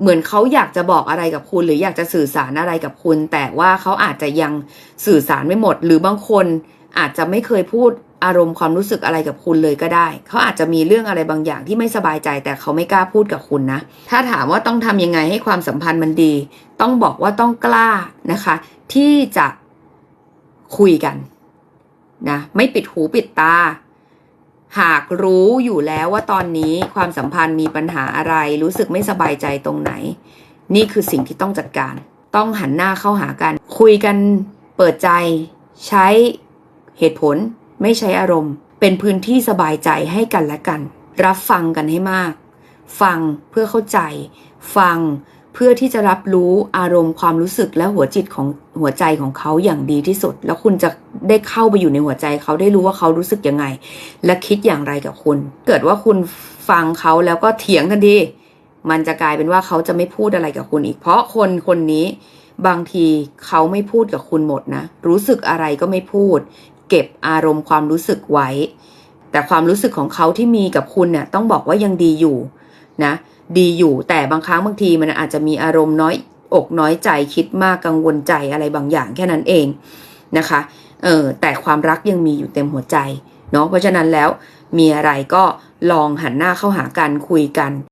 เหมือนเขาอยากจะบอกอะไรกับคุณ หรืออยากจะสื่อสารอะไรกับคุณ แต่ว่าเขาอาจจะยังสื่อสารไม่หมด หรือบางคนอาจจะไม่เคยพูดอารมณ์ความรู้สึกอะไรกับคุณเลยก็ได้ เขาอาจจะมีเรื่องอะไรบางอย่างที่ไม่สบายใจ แต่เขาไม่กล้าพูดกับคุณนะ ถ้าถามว่าต้องทำยังไงให้ความสัมพันธ์มันดี ต้องบอกว่าต้องกล้านะคะ ที่จะคุยกันนะไม่ปิดหูปิดตา หากรู้อยู่แล้วว่าตอนนี้ความสัมพันธ์มีปัญหาอะไร รู้สึกไม่สบายใจตรงไหน นี่คือสิ่งที่ต้องจัดการ ต้องหันหน้าเข้าหากัน คุยกันเปิดใจ ใช้เหตุผล ไม่ใช้อารมณ์ เป็นพื้นที่สบายใจให้กันและกัน รับฟังกันให้มาก ฟังเพื่อเข้าใจ ฟังเพื่อที่จะรับรู้อารมณ์ความรู้สึกและหัวจิตของหัวใจของเขาอย่างดีที่สุด แล้วคุณจะ ได้เข้าไปอยู่ในหัวใจเขาได้รู้ว่าเขารู้สึกยังไง และคิดอย่างไรกับคุณ เกิดว่าคุณฟังเขาแล้วก็เถียงทันทีมันจะกลายเป็นว่าเขาจะไม่พูดอะไรกับคุณอีก เพราะคนคนนี้บางทีเขาไม่พูดกับคุณหมดนะ รู้สึกอะไรก็ไม่พูด เก็บอารมณ์ความรู้สึกไว้ แต่ความรู้สึกของเขาที่มีกับคุณเนี่ยต้องบอกว่ายังดีอยู่นะ ดีอยู่แต่บางครั้งบางทีมันอาจจะมีอารมณ์น้อยอกน้อยใจคิดมากกังวลใจอะไรบางอย่างแค่นั้นเองนะคะ เออแต่ความรักยังมีอยู่เต็มหัวใจเนาะเพราะฉะนั้นแล้วมีอะไรก็ลองหันหน้าเข้าหากันคุยกัน